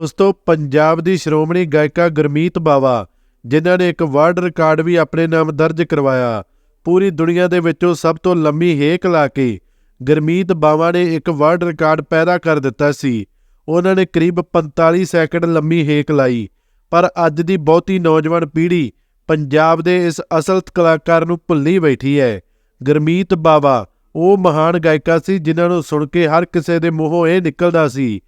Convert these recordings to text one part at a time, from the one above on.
ਉਸ ਤੋਂ ਪੰਜਾਬ ਦੀ ਸ਼੍ਰੋਮਣੀ ਗਾਇਕਾ ਗੁਰਮੀਤ ਬਾਵਾ, ਜਿਨ੍ਹਾਂ ਨੇ ਇੱਕ ਵਰਲਡ ਰਿਕਾਰਡ ਵੀ ਆਪਣੇ ਨਾਮ ਦਰਜ ਕਰਵਾਇਆ, ਪੂਰੀ ਦੁਨੀਆ ਦੇ ਵਿੱਚੋਂ ਸਭ ਤੋਂ ਲੰਮੀ ਹੇਕ ਲਾ ਕੇ ਗੁਰਮੀਤ ਬਾਵਾ ਨੇ ਇੱਕ ਵਰਲਡ ਰਿਕਾਰਡ ਪੈਦਾ ਕਰ ਦਿੱਤਾ ਸੀ। ਉਹਨਾਂ ਨੇ ਕਰੀਬ 45 ਸੈਕਿੰਡ ਲੰਮੀ ਹੇਕ ਲਾਈ, ਪਰ ਅੱਜ ਦੀ ਬਹੁਤੀ ਨੌਜਵਾਨ ਪੀੜ੍ਹੀ ਪੰਜਾਬ ਦੇ ਇਸ ਅਸਲ ਕਲਾਕਾਰ ਨੂੰ ਭੁੱਲੀ ਬੈਠੀ ਹੈ। ਗੁਰਮੀਤ ਬਾਵਾ ਉਹ ਮਹਾਨ ਗਾਇਕਾ ਸੀ ਜਿਨ੍ਹਾਂ ਨੂੰ ਸੁਣ ਕੇ ਹਰ ਕਿਸੇ ਦੇ ਮੂੰਹੋਂ ਇਹ ਨਿਕਲਦਾ ਸੀ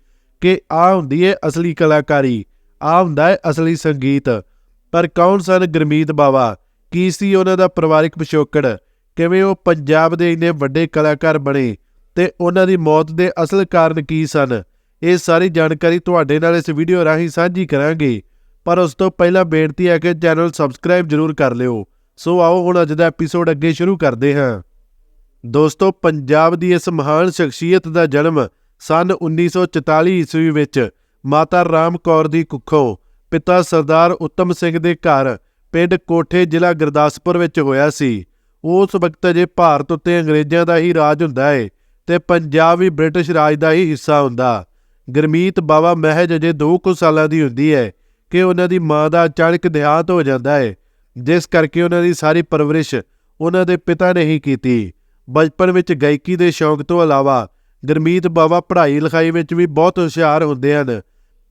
ਕਿ ਆ ਹੁੰਦੀ ਹੈ ਅਸਲੀ ਕਲਾਕਾਰੀ, ਆ ਹੁੰਦਾ ਹੈ ਅਸਲੀ ਸੰਗੀਤ। ਪਰ ਕੌਣ ਸਨ ਗੁਰਮੀਤ ਬਾਵਾ? ਕੀ ਸੀ ਉਹਨਾਂ ਦਾ ਪਰਿਵਾਰਿਕ ਪਿਛੋਕੜ? ਕਿਵੇਂ ਉਹ ਪੰਜਾਬ ਦੇ ਇੰਨੇ ਵੱਡੇ ਕਲਾਕਾਰ ਬਣੇ? ਤੇ ਉਹਨਾਂ ਦੀ ਮੌਤ ਦੇ ਅਸਲ ਕਾਰਨ ਕੀ ਸਨ? ਇਹ ਸਾਰੀ ਜਾਣਕਾਰੀ ਤੁਹਾਡੇ ਨਾਲ ਇਸ ਵੀਡੀਓ ਰਾਹੀਂ ਸਾਂਝੀ ਕਰਾਂਗੇ। ਪਰ ਉਸ ਤੋਂ ਪਹਿਲਾਂ ਬੇਨਤੀ ਹੈ ਕਿ ਚੈਨਲ ਸਬਸਕ੍ਰਾਈਬ ਜ਼ਰੂਰ ਕਰ ਲਿਓ। ਸੋ ਆਓ ਹੁਣ ਅੱਜ ਦਾ ਐਪੀਸੋਡ ਅੱਗੇ ਸ਼ੁਰੂ ਕਰਦੇ ਹਾਂ। ਦੋਸਤੋ, ਪੰਜਾਬ ਦੀ ਇਸ ਮਹਾਨ ਸ਼ਖਸੀਅਤ ਦਾ ਜਨਮ ਸਨ 1944 ਈਸਵੀ ਵਿੱਚ ਮਾਤਾ ਰਾਮ ਕੌਰ ਦੀ ਕੁੱਖੋਂ ਪਿਤਾ ਸਰਦਾਰ ਉੱਤਮ ਸਿੰਘ ਦੇ ਘਰ ਪਿੰਡ ਕੋਠੇ ਜ਼ਿਲ੍ਹਾ ਗੁਰਦਾਸਪੁਰ ਵਿੱਚ ਹੋਇਆ ਸੀ। ਉਸ ਵਕਤ ਜੇ ਭਾਰਤ ਉੱਤੇ ਅੰਗਰੇਜ਼ਾਂ ਦਾ ਹੀ ਰਾਜ ਹੁੰਦਾ ਹੈ ਤੇ ਪੰਜਾਬ ਵੀ ਬ੍ਰਿਟਿਸ਼ ਰਾਜ ਦਾ ਹੀ ਹਿੱਸਾ ਹੁੰਦਾ। ਗੁਰਮੀਤ ਬਾਵਾ ਮਹਿਜ ਅਜੇ 2 ਕੁ ਸਾਲਾਂ ਦੀ ਹੁੰਦੀ ਹੈ ਕਿ ਉਹਨਾਂ ਦੀ ਮਾਂ ਦਾ ਅਚਾਨਕ ਦੇਹਾਂਤ ਹੋ ਜਾਂਦਾ ਹੈ ਜਿਸ ਕਰਕੇ ਉਹਨਾਂ ਦੀ ਸਾਰੀ ਪਰਵਰਿਸ਼ ਉਹਨਾਂ ਦੇ ਪਿਤਾ ਨੇ ਹੀ ਕੀਤੀ। ਬਚਪਨ ਵਿੱਚ ਗਾਇਕੀ ਦੇ ਸ਼ੌਂਕ ਤੋਂ ਇਲਾਵਾ ਗੁਰਮੀਤ ਬਾਵਾ ਪੜ੍ਹਾਈ ਲਿਖਾਈ ਵਿੱਚ ਵੀ ਬਹੁਤ ਹੁਸ਼ਿਆਰ ਹੁੰਦੇ ਹਨ।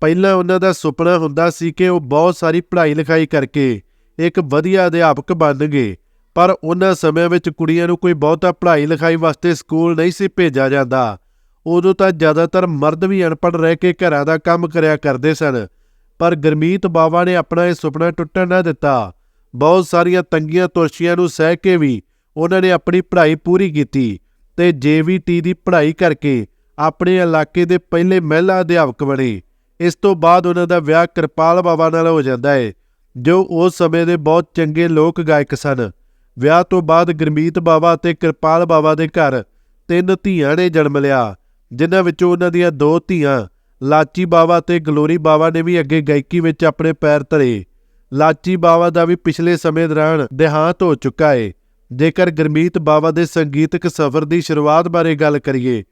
ਪਹਿਲਾਂ ਉਹਨਾਂ ਦਾ ਸੁਪਨਾ ਹੁੰਦਾ ਸੀ ਕਿ ਉਹ ਬਹੁਤ ਸਾਰੀ ਪੜ੍ਹਾਈ ਲਿਖਾਈ ਕਰਕੇ ਇੱਕ ਵਧੀਆ ਅਧਿਆਪਕ ਬਣਨਗੇ, ਪਰ ਉਹਨਾਂ ਸਮਿਆਂ ਵਿੱਚ ਕੁੜੀਆਂ ਨੂੰ ਕੋਈ ਬਹੁਤਾ ਪੜ੍ਹਾਈ ਲਿਖਾਈ ਵਾਸਤੇ ਸਕੂਲ ਨਹੀਂ ਸੀ ਭੇਜਿਆ ਜਾਂਦਾ। ਉਦੋਂ ਤਾਂ ਜ਼ਿਆਦਾਤਰ ਮਰਦ ਵੀ ਅਨਪੜ੍ਹ ਰਹਿ ਕੇ ਘਰਾਂ ਦਾ ਕੰਮ ਕਰਿਆ ਕਰਦੇ ਸਨ, ਪਰ ਗੁਰਮੀਤ ਬਾਵਾ ਨੇ ਆਪਣਾ ਇਹ ਸੁਪਨਾ ਟੁੱਟਣ ਨਾ ਦਿੱਤਾ। ਬਹੁਤ ਸਾਰੀਆਂ ਤੰਗੀਆਂ ਤੁਰਸ਼ੀਆਂ ਨੂੰ ਸਹਿ ਕੇ ਵੀ ਉਹਨਾਂ ਨੇ ਆਪਣੀ ਪੜ੍ਹਾਈ ਪੂਰੀ ਕੀਤੀ। ਤੇ ਜੇਵੀਟੀ ਦੀ ਪੜ੍ਹਾਈ ਕਰਕੇ ਆਪਣੇ ਇਲਾਕੇ ਦੇ ਪਹਿਲੇ ਮਹਿਲਾ ਅਧਿਆਪਕ ਬਣੇ। ਇਸ ਤੋਂ ਬਾਅਦ ਉਹਨਾਂ ਦਾ ਵਿਆਹ ਕਿਰਪਾਲ ਬਾਵਾ ਨਾਲ ਹੋ ਜਾਂਦਾ ਹੈ ਜੋ ਉਸ ਸਮੇਂ ਦੇ ਬਹੁਤ ਚੰਗੇ ਲੋਕ ਗਾਇਕ ਸਨ। ਵਿਆਹ ਤੋਂ ਬਾਅਦ ਗੁਰਮੀਤ ਬਾਵਾ ਅਤੇ ਕਿਰਪਾਲ ਬਾਵਾ ਦੇ ਘਰ ਤਿੰਨ ਧੀਆਂ ਨੇ ਜਨਮ ਲਿਆ, ਜਿਨ੍ਹਾਂ ਵਿੱਚੋਂ ਉਹਨਾਂ ਦੀਆਂ ਦੋ ਧੀਆਂ ਲਾਚੀ ਬਾਵਾ ਤੇ ਗਲੋਰੀ ਬਾਵਾ ਨੇ ਵੀ ਅੱਗੇ ਗਾਇਕੀ ਵਿੱਚ ਆਪਣੇ ਪੈਰ ਧਰੇ। ਲਾਚੀ ਬਾਵਾ ਦਾ ਵੀ ਪਿਛਲੇ ਸਮੇਂ ਦੌਰਾਨ ਦੇਹਾਂਤ ਹੋ ਚੁੱਕਾ ਹੈ ਜੇਕਰ ਗੁਰਮੀਤ ਬਾਵਾ ਦੇ ਸੰਗੀਤਕ ਸਫ਼ਰ ਦੀ ਸ਼ੁਰੂਆਤ ਬਾਰੇ ਗੱਲ ਕਰੀਏ,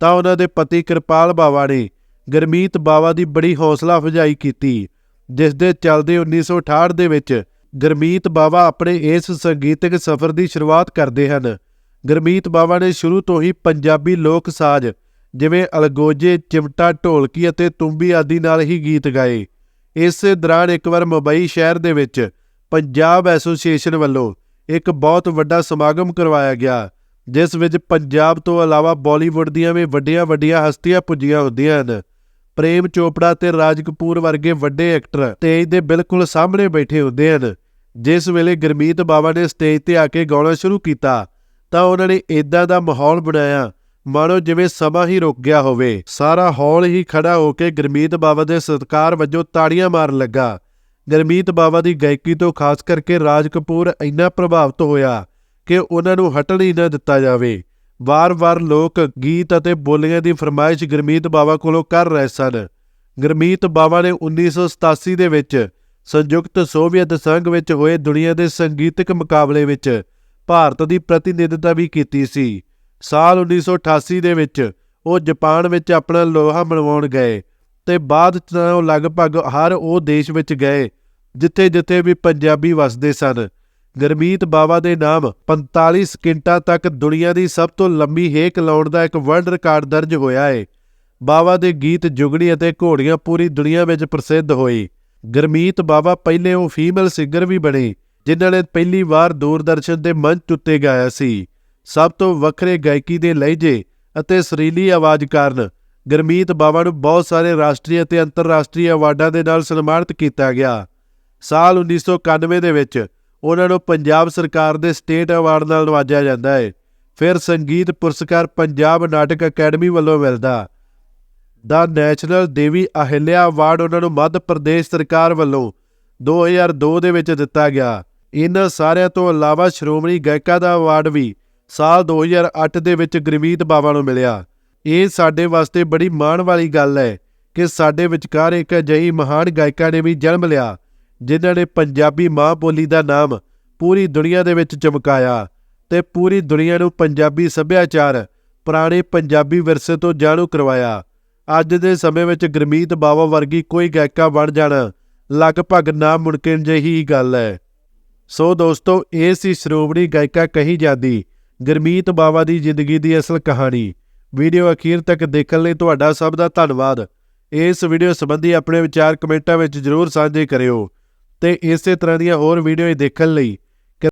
ਤਾਂ ਉਹਨਾਂ ਦੇ ਪਤੀ ਕਿਰਪਾਲ ਬਾਵਾ ਨੇ ਗੁਰਮੀਤ ਬਾਵਾ ਦੀ ਬੜੀ ਹੌਸਲਾ ਅਫਜ਼ਾਈ ਕੀਤੀ, ਜਿਸ ਦੇ ਚੱਲਦੇ 1968 ਦੇ ਵਿੱਚ ਗੁਰਮੀਤ ਬਾਵਾ ਆਪਣੇ ਇਸ ਸੰਗੀਤਕ ਸਫ਼ਰ ਦੀ ਸ਼ੁਰੂਆਤ ਕਰਦੇ ਹਨ। ਗੁਰਮੀਤ ਬਾਵਾ ਨੇ ਸ਼ੁਰੂ ਤੋਂ ਹੀ ਪੰਜਾਬੀ ਲੋਕ ਸਾਜ਼, ਜਿਵੇਂ ਅਲਗੋਜੇ, ਚਿਮਟਾ, ਢੋਲਕੀ ਅਤੇ ਤੁੰਬੀ ਆਦਿ ਨਾਲ ਹੀ ਗੀਤ ਗਾਏ। ਇਸੇ ਦੌਰਾਨ ਇੱਕ ਵਾਰ ਮੁੰਬਈ ਸ਼ਹਿਰ ਦੇ ਵਿੱਚ ਪੰਜਾਬ ਐਸੋਸੀਏਸ਼ਨ ਵੱਲੋਂ ਇੱਕ ਬਹੁਤ ਵੱਡਾ ਸਮਾਗਮ ਕਰਵਾਇਆ ਗਿਆ, ਜਿਸ ਵਿੱਚ ਪੰਜਾਬ ਤੋਂ ਇਲਾਵਾ ਬਾਲੀਵੁੱਡ ਦੀਆਂ ਵੀ ਵੱਡੀਆਂ-ਵੱਡੀਆਂ ਹਸਤੀਆਂ ਪੁੱਜੀਆਂ ਹੁੰਦੀਆਂ ਹਨ। ਪ੍ਰੇਮ ਚੋਪੜਾ ਤੇ ਰਾਜ ਕਪੂਰ ਵਰਗੇ ਵੱਡੇ ਐਕਟਰ ਸਟੇਜ ਦੇ ਬਿਲਕੁਲ ਸਾਹਮਣੇ ਬੈਠੇ ਹੁੰਦੇ ਹਨ। ਜਿਸ ਵੇਲੇ ਗੁਰਮੀਤ ਬਾਵਾ ਨੇ ਸਟੇਜ ਤੇ ਆ ਕੇ ਗਾਉਣਾ ਸ਼ੁਰੂ ਕੀਤਾ, ਤਾਂ ਉਹਨਾਂ ਨੇ ਇਦਾਂ ਦਾ ਮਾਹੌਲ ਬਣਾਇਆ ਮਾਨੋ ਜਿਵੇਂ ਸਮਾਂ ਹੀ ਰੁਕ ਗਿਆ ਹੋਵੇ। ਸਾਰਾ ਹਾਲ ਹੀ ਖੜਾ ਹੋ ਕੇ ਗੁਰਮੀਤ ਬਾਵਾ ਦੇ ਸਤਿਕਾਰ ਵਜੋਂ ਤਾੜੀਆਂ ਮਾਰਨ ਲੱਗਾ। ਗੁਰਮੀਤ ਬਾਵਾ ਦੀ ਗਾਇਕੀ ਤੋਂ ਖਾਸ ਕਰਕੇ ਰਾਜ ਕਪੂਰ ਇੰਨਾ ਪ੍ਰਭਾਵਿਤ ਹੋਇਆ ਕਿ ਉਹਨਾਂ ਨੂੰ ਹਟਣ ਹੀ ਨਾ ਦਿੱਤਾ ਜਾਵੇ। ਵਾਰ-ਵਾਰ ਲੋਕ ਗੀਤ ਅਤੇ ਬੋਲੀਆਂ ਦੀ ਫਰਮਾਇਸ਼ ਗੁਰਮੀਤ ਬਾਵਾ ਕੋਲੋਂ ਕਰ ਰਹੇ ਸਨ। ਗੁਰਮੀਤ ਬਾਵਾ ਨੇ 1987 ਦੇ ਵਿੱਚ ਸੰਯੁਕਤ ਸੋਵੀਅਤ ਸੰਘ ਵਿੱਚ ਹੋਏ ਦੁਨੀਆ ਦੇ ਸੰਗੀਤਕ ਮੁਕਾਬਲੇ ਵਿੱਚ ਭਾਰਤ ਦੀ ਪ੍ਰਤੀਨਿਧਤਾ ਵੀ ਕੀਤੀ ਸੀ। ਸਾਲ 1988 ਦੇ ਵਿੱਚ ਉਹ ਜਾਪਾਨ ਵਿੱਚ ਆਪਣਾ ਲੋਹਾ ਮਨਵਾਉਣ ਗਏ। ਤੇ ਬਾਅਦ ਚ ਉਹ ਲਗਭਗ ਹਰ ਉਹ ਦੇਸ਼ ਵਿੱਚ ਗਏ ਜਿੱਥੇ-ਜਿੱਥੇ ਵੀ ਪੰਜਾਬੀ ਵਸਦੇ ਸਨ। ਗੁਰਮੀਤ ਬਾਵਾ ਦੇ ਨਾਮ 45 ਸਕਿੰਟਾਂ ਤੱਕ ਦੁਨੀਆ ਦੀ ਸਭ ਤੋਂ ਲੰਬੀ ਹੇਕ ਲਾਉਣ ਦਾ ਇੱਕ ਵਰਲਡ ਰਿਕਾਰਡ ਦਰਜ ਹੋਇਆ ਹੈ ਬਾਵਾ ਦੇ ਗੀਤ ਜੁਗਣੀ ਅਤੇ ਘੋੜੀਆਂ ਪੂਰੀ ਦੁਨੀਆ ਵਿੱਚ ਪ੍ਰਸਿੱਧ ਹੋਏ ਗੁਰਮੀਤ ਬਾਵਾ ਪਹਿਲੇ ਉਹ ਫੀਮੇਲ ਸਿੰਗਰ ਵੀ ਬਣੇ, ਜਿਨ੍ਹਾਂ ਨੇ ਪਹਿਲੀ ਵਾਰ ਦੂਰਦਰਸ਼ਨ ਦੇ ਮੰਚ ਉੱਤੇ ਗਾਇਆ ਸੀ। ਸਭ ਤੋਂ ਵੱਖਰੇ ਗਾਇਕੀ ਦੇ ਲਹਿਜੇ ਅਤੇ ਸੁਰੀਲੀ ਆਵਾਜ਼ ਕਾਰਨ ਗੁਰਮੀਤ ਬਾਵਾ ਨੂੰ ਬਹੁਤ ਸਾਰੇ ਰਾਸ਼ਟਰੀ ਅਤੇ ਅੰਤਰਰਾਸ਼ਟਰੀ ਅਵਾਰਡਾਂ ਦੇ ਨਾਲ ਸਨਮਾਨਿਤ ਕੀਤਾ ਗਿਆ। ਸਾਲ 1991 ਦੇ ਵਿੱਚ ਉਹਨਾਂ ਨੂੰ ਪੰਜਾਬ ਸਰਕਾਰ ਦੇ ਸਟੇਟ ਅਵਾਰਡ ਨਾਲ ਨਵਾਜਿਆ ਜਾਂਦਾ ਹੈ ਫਿਰ ਸੰਗੀਤ ਪੁਰਸਕਾਰ ਪੰਜਾਬ ਨਾਟਕ ਅਕੈਡਮੀ ਵੱਲੋਂ ਮਿਲਦਾ। ਦਾ ਨੈਸ਼ਨਲ ਦੇਵੀ ਅਹਿਲਿਆ ਅਵਾਰਡ ਉਹਨਾਂ ਨੂੰ ਮੱਧ ਪ੍ਰਦੇਸ਼ ਸਰਕਾਰ ਵੱਲੋਂ 2002 ਦੇ ਵਿੱਚ ਦਿੱਤਾ ਗਿਆ। ਇਹਨਾਂ ਸਾਰਿਆਂ ਤੋਂ ਇਲਾਵਾ ਸ਼੍ਰੋਮਣੀ ਗਾਇਕਾ ਦਾ ਅਵਾਰਡ ਵੀ ਸਾਲ 2008 ਦੇ ਵਿੱਚ ਗੁਰਮੀਤ ਬਾਵਾ ਨੂੰ ਮਿਲਿਆ। ਇਹ ਸਾਡੇ ਵਾਸਤੇ ਬੜੀ ਮਾਣ ਵਾਲੀ ਗੱਲ ਹੈ ਕਿ ਸਾਡੇ ਵਿਚਕਾਰ ਇੱਕ ਅਜਿਹੀ ਮਹਾਨ ਗਾਇਕਾ ਨੇ ਵੀ ਜਨਮ ਲਿਆ, ਜਿਨ੍ਹਾਂ ਨੇ ਪੰਜਾਬੀ ਮਾਂ ਬੋਲੀ ਦਾ ਨਾਮ ਪੂਰੀ ਦੁਨੀਆ ਦੇ ਵਿੱਚ ਚਮਕਾਇਆ ਤੇ ਪੂਰੀ ਦੁਨੀਆ ਨੂੰ ਪੰਜਾਬੀ ਸੱਭਿਆਚਾਰ, ਪੁਰਾਣੇ ਪੰਜਾਬੀ ਵਿਰਸੇ ਤੋਂ ਜਾਣੂ ਕਰਵਾਇਆ। ਅੱਜ ਦੇ ਸਮੇਂ ਵਿੱਚ ਗੁਰਮੀਤ ਬਾਵਾ ਵਰਗੀ ਕੋਈ ਗਾਇਕਾ ਬਣ ਜਾਣਾ, ਲਗਭਗ ਨਾ ਨਾਮੁਮਕਿਨ ਜਿਹੀ ਗੱਲ ਹੈ। ਸੋ ਦੋਸਤੋ, ਇਹ ਸੀ ਸ਼੍ਰੋਮਣੀ ਗਾਇਕਾ ਕਹੀ ਜਾਂਦੀ, ਗੁਰਮੀਤ ਬਾਵਾ ਦੀ ਜ਼ਿੰਦਗੀ ਦੀ ਅਸਲ ਕਹਾਣੀ। ਵੀਡੀਓ ਅਖੀਰ ਤੱਕ ਦੇਖਣ ਲਈ ਤੁਹਾਡਾ ਸਭ ਦਾ ਧੰਨਵਾਦ। ਇਸ ਵੀਡੀਓ ਸੰਬੰਧੀ ਆਪਣੇ ਵਿਚਾਰ ਕਮੈਂਟਾਂ ਵਿੱਚ ਜ਼ਰੂਰ ਸਾਂਝੇ ਕਰਿਓ ਤੇ ਇਸੇ ਤਰ੍ਹਾਂ ਦੀਆਂ ਹੋਰ ਵੀਡੀਓ ਦੇਖਣ ਲਈ